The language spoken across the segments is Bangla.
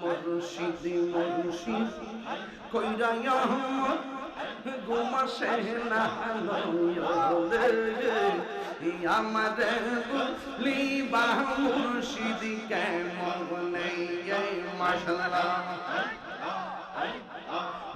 মুর্শিদি মুর্শিদ কইরা আহমদ ঘুমাসে না আমার লিবা মুর্শিদ কেমন নেই মাশাল্লাহ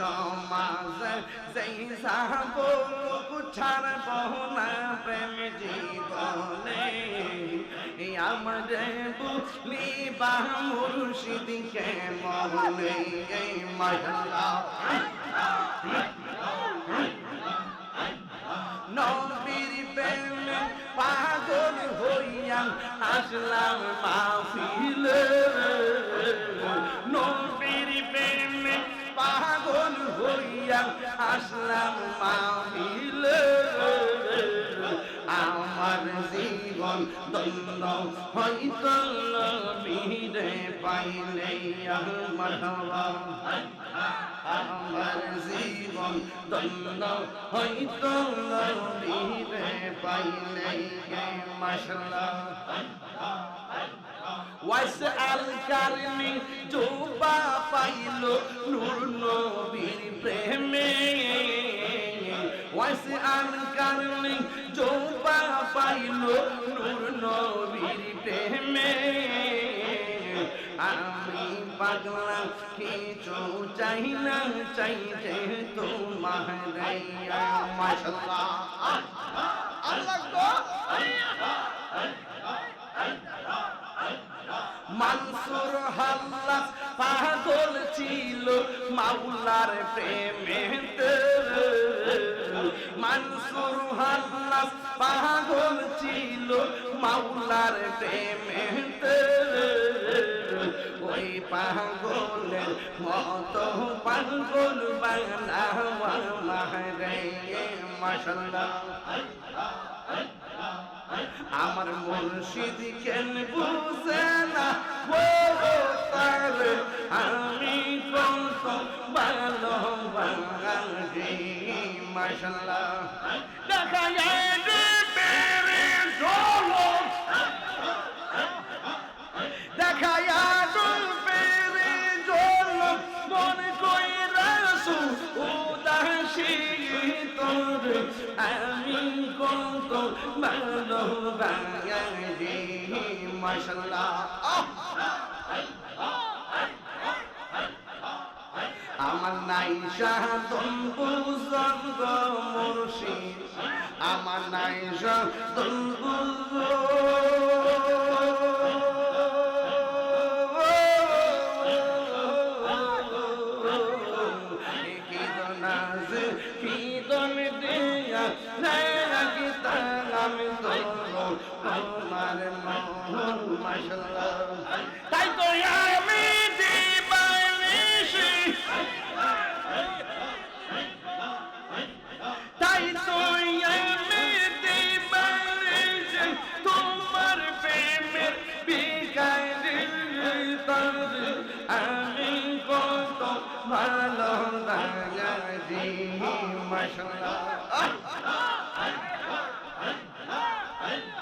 সমাজ যেই লোক ছাড়ব না প্রেম জীবনে আমার বুলি বা মুর্শিদিকে মনে মহলা। মাহফিলে আমার জীবন দন্দ হইত নবীরে পাইলে আমার আমার জীবন দন্দ হইত নবীরে পাইলে মশলা আল কারনি জোবা পাইল নূর নবীর প্রেমে। আল কারনি জোবা পাইল নূর নবীর প্রেমে। আমি পাগলা কিছু চাই না চাইতে তোমার আল্লাহ মানসুর হাল্লাস পাগল ছিল মাওলার প্রেমেতে। মানসুর হাল্লাস পাগল ছিল, মাওলার প্রেমেতে। ওই পাগলের মত পাগল বাংলা মাহরে আমার মুর্শিদ কেন বুঝে না? মাসাল্লাহ দেখা যায় রে পেরে চলো দেখা যায় পেরে চলো মন কই রাসু উদাসী তোর আমি কত ভালো বাঙালি মাসাল্লাহ নাই সাধন বুঝন্দ মুর্শিদ। আমার নাই সাধন কিদন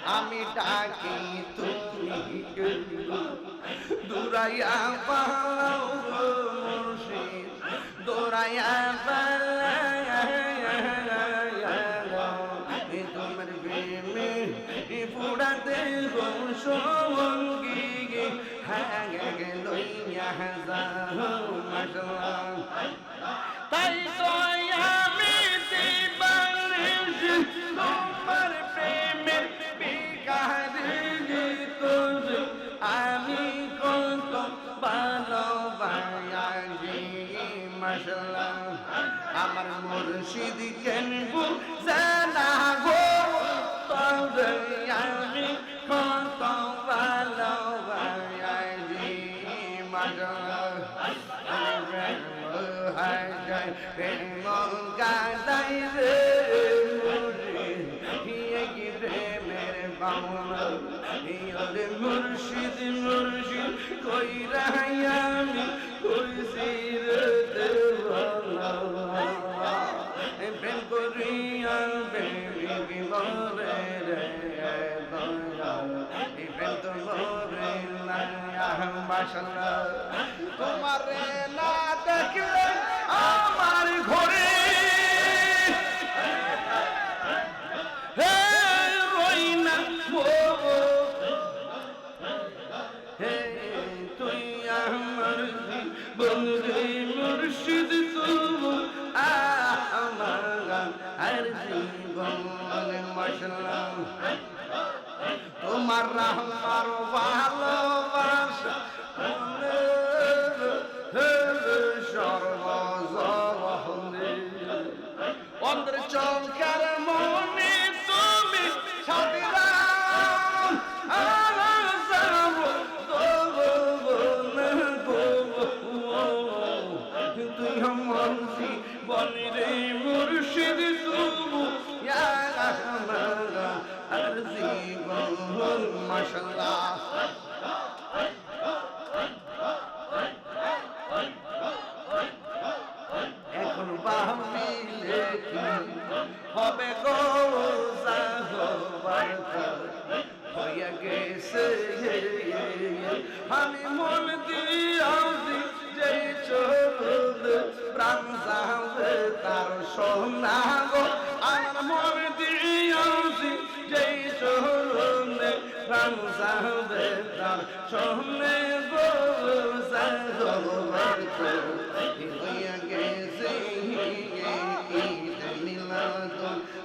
আমি ডাকি তুমি দূরাইয়া পালাও মুর্শিদ দৌড়াইয়া পালাও তোমার প্রেমে পুরাতে গো হ্যাঁ লইয়া যাও তাই মুর্শিদ কেন জানা গো তবে আমি কত ভালোবাসি মাশাল্লাহ হায় যায় প্রেম গাদাই রে মুর্শিদ মুর্শিদ কই রায়ামি কই সিরতে মাশাল্লাহ তোমার না দেখলে আমার ঘরে বন্ধু মুর্শিদ তবু আমার আর জীবন মশলা তোমার আমার ভালোবাসা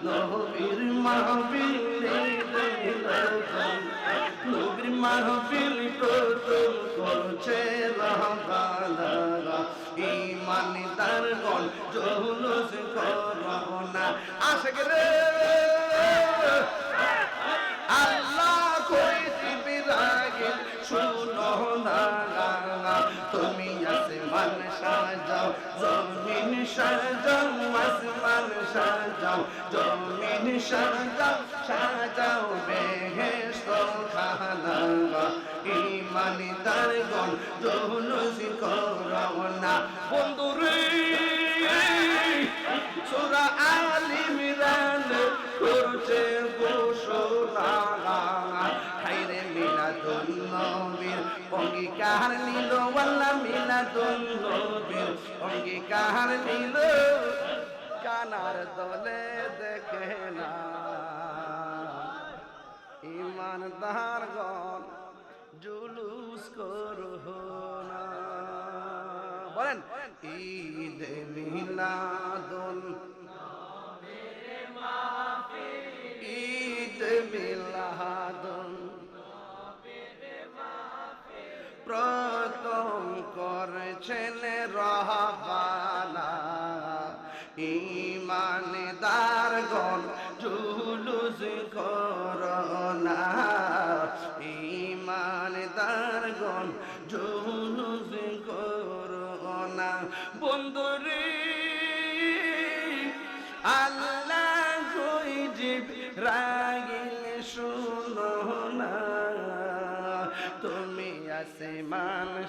নবীর মাহফিল নবীর মাহফিল প্রথম করছে রহমানা ইমানদার গণ জৌলুস করোনা আশিক রে সাজাও, আসমান সাজাও, জমিন সাজাও সাজাও বেহেস্ত খানা ইমানদার গণ, জৌলুস করোনা বন্ধুরে সুরা আলি মিরান করছে ঘোষণা। খাইরে মিলাদুন নবীর অঙ্গীকার নিল, ওয়াল্লা মিলাদুন নবীর অঙ্গীকার নিল? কানার দলে দেখে না। ইমানদার গণ জুলুস করো না। বলেন, ঈদ মিলাদুন। ঈদ মিলাদুন। প্রথম করেছেন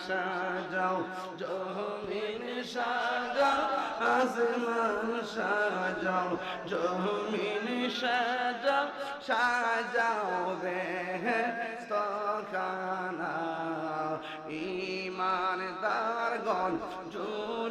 সাজাও জমিন সাজাও আসমান সাজাও জমিন সাজাও সাজাও বেহস্তখানা ইমানদার গণ জুলুস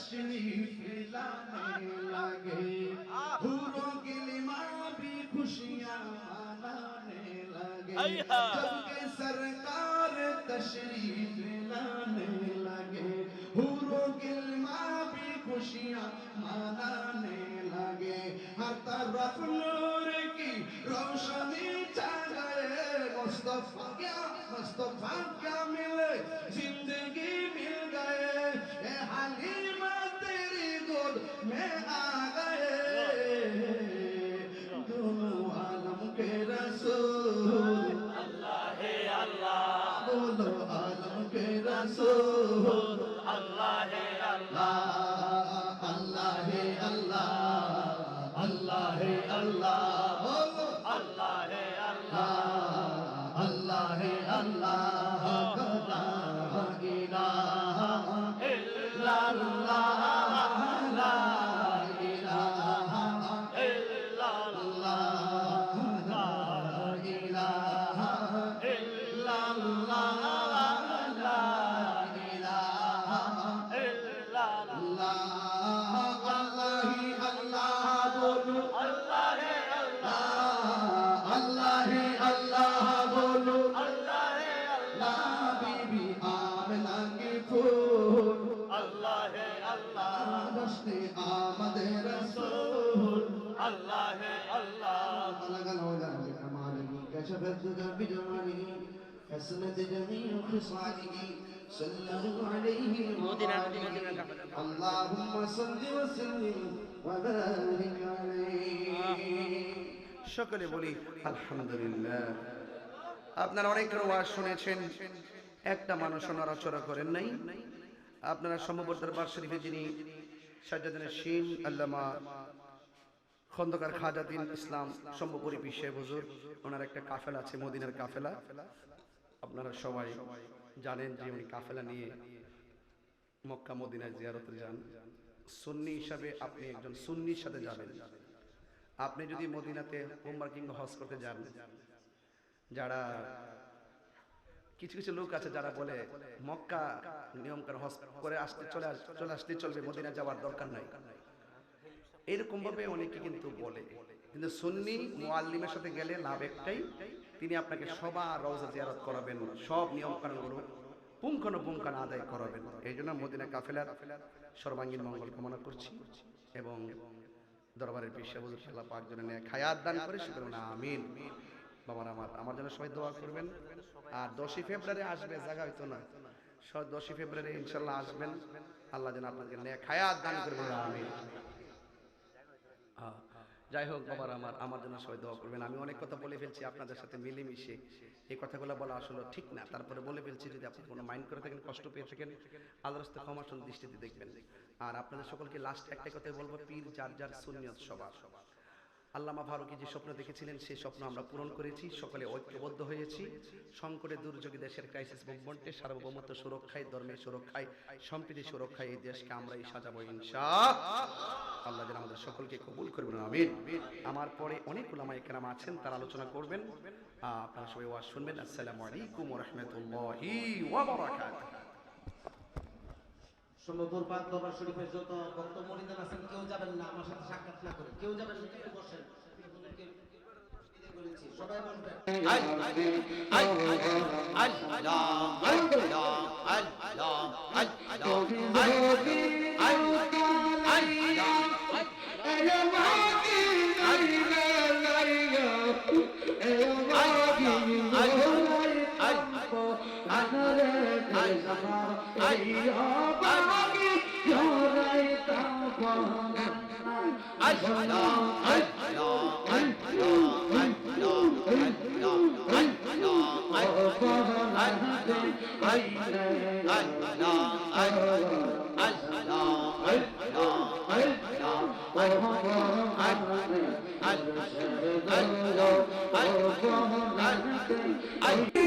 रोशनी खिलाने लगे। हूरों की लिमा भी खुशियाँ मनाने लगे। जबकि सरकार तशरी মাসু تفدد بجماله حسنت جميع خصاله صلى الله عليه وآله اللهم صل وسلم وبارك عليه সকলে বলি আলহামদুলিল্লাহ আপনারা অনেক ওয়াজ শুনেছেন একটা মানুষ নড়াচড়া করেন নাই আপনারা সম্ভবতার বার শরীফে যিনি সাজ্জাদিনের শিন আল্লামা খন্দকার খাজাদিন ইসলাম সম্ভবপরি বিশ্বে হুজুর, ওনার একটা কাফেলা আছে, মদিনার কাফেলা। আপনারা সবাই জানেন যে উনি কাফেলা নিয়ে মক্কা মদিনায় জিয়ারতে যান। সুন্নি হিসাবে আপনি একজন সুন্নির সাথে যাবেন। আপনি যদি মদিনাতে উমরা কিংবা হজ করতে যান, যারা কিছু কিছু লোক আছে যারা বলে, মক্কা নিয়ম করে হজ করে আসতে চলে চলে আসতে চলবে মদিনা যাওয়ার দরকার নাই। এরকম ভাবে অনেকে কিন্তু বলে। কিন্তু সুন্নি মোয়াল্লিমের সাথে গেলে লাভ একটাই। তিনি আপনাকে সবার রওজা জিয়ারত করাবেন সব নিয়ম কানুনগুলো পুঙ্খানুপুঙ্খান আদায় করাবেন। এই জন্য মদিনা কাফেলার সর্বাঙ্গীন মঙ্গল কামনা করছি এবং দরবারের বিশ্ব বুজুর আল্লাহ পাক নেক হায়াত দান করে শুকর আমিন। বাবার আমার আমার জন্য সবাই দোয়া করবেন। আর দশই ফেব্রুয়ারি আসবে জায়গা হইতো না। দশই ফেব্রুয়ারি ইনশাল্লাহ আসবেন। আল্লাহ যেন আপনাকে নেক হায়াত দান করবেন। আমিন যাই হোক, বাবার আমার আমার জন্য সবাই দোয়া করবেন। আমি অনেক কথা বলে ফেলছি আপনাদের সাথে মিলেমিশে। এই কথাগুলো বলা আসলে ঠিক না। তারপরে বলে ফেলছি, যদি আপনি কোনো মাইন্ড করে থাকেন, কষ্ট পেয়ে থাকেন আল্লাহ রাস্তা ক্ষমা সুন্দর দৃষ্টিতে দেখবেন। আর আপনাদের সকলকে লাস্ট একটাই কথাই বলব, পীর যার যার সুনিয়ত সবার সবার। আল্লামা ফারুকি যে স্বপ্ন দেখেছিলেন, সেই স্বপ্ন আমরা পূরণ করেছি, সকলে ঐক্যবদ্ধ হয়েছি। সংকটে দুর্যোগে দেশের ক্রাইসিস মুভমেন্টে সার্বভৌমত্ব সুরক্ষায়, ধর্মের সুরক্ষায় সম্প্রীতি সুরক্ষায় এই দেশকে আমরাই সাজাবো ইনশা আল্লাহ। যেন আমাদের সকলকে কবুল করবেন, আমিন। আমার পরে অনেক ওলামা একরাম আছেন, তারা আলোচনা করবেন। আপনারা সবাই ওয়াজ শুনবেন। আসসালামু আলাইকুম রাহমাতুল্লাহি ওয়া বারাকাতুহু। ষোলোপুর পাক দরবার শরীফের যত ভক্ত মরিদান আছেন কেউ যাবেন না আমার সাথে সাক্ষাৎ না করে কেউ যাবেন না কেউ বসেন আপনাদেরকে বিদায় করেছি। সবাই বসবেন মুশকিল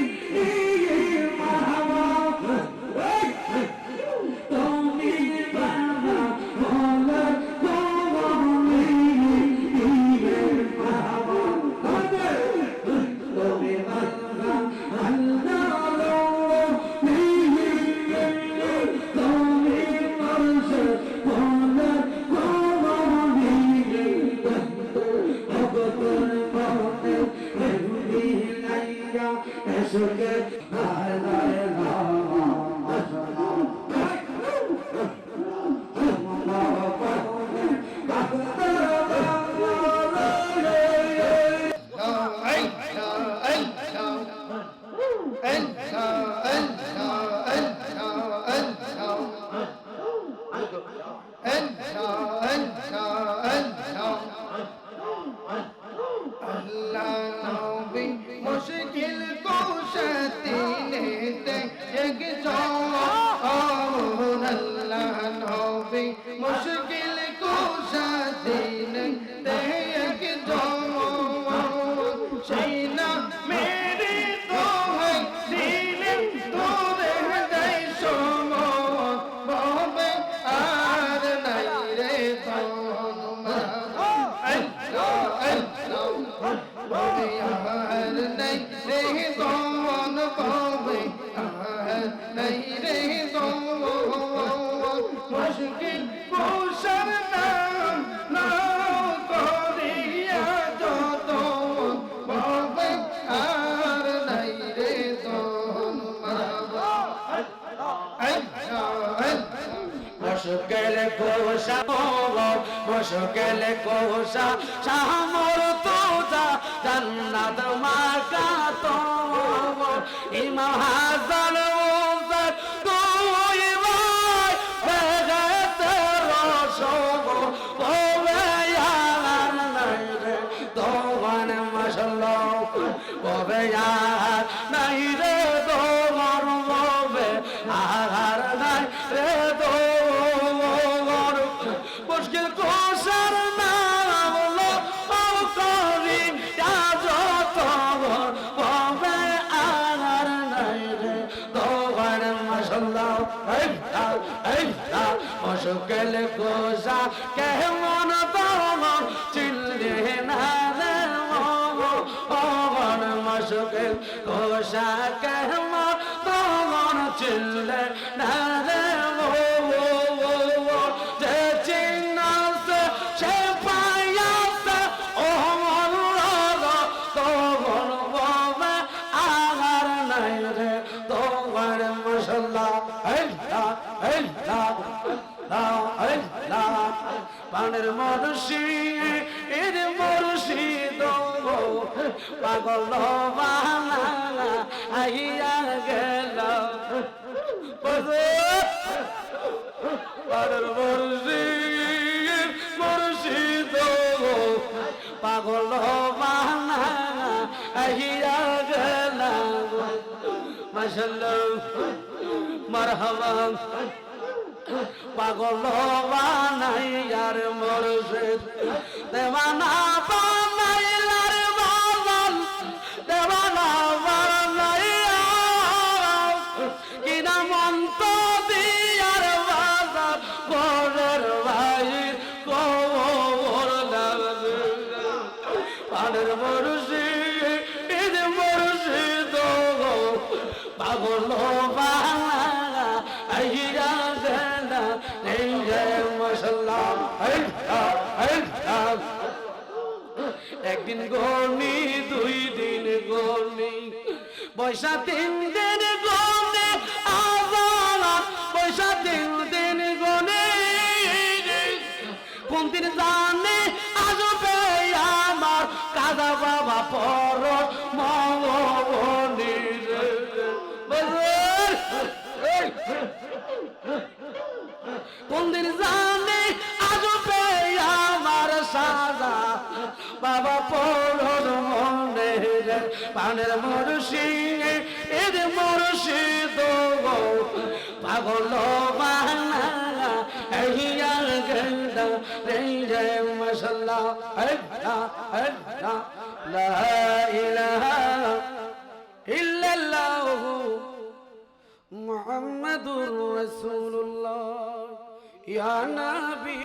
ববে আর নাই রে দোয়ার ববে আর নাই রে দোয়ার মুশকিল কোশার নাম লো করি যত ববে আর নাই রে দোয়ার মাশাল্লাহ এই এই মুশকিল কোশা কেমন দমন মুশকিল কোশা কেমন তোমার চিল্লে না পাগল বানাই আর মরশেদ দেওয়ানা পয়সা তিন দিন গনে আবার পয়সা তিন দিন গনে। কোন দিন জানে রে পানের মরশি এর মরশি দো পাগল বানা আহিয়া গন্ডা রে রে মশলা আল্লাহ আল্লাহ লা ইলাহা ইল্লাল্লাহ মুহাম্মাদুর রাসূলুল্লাহ। ইয়া নবী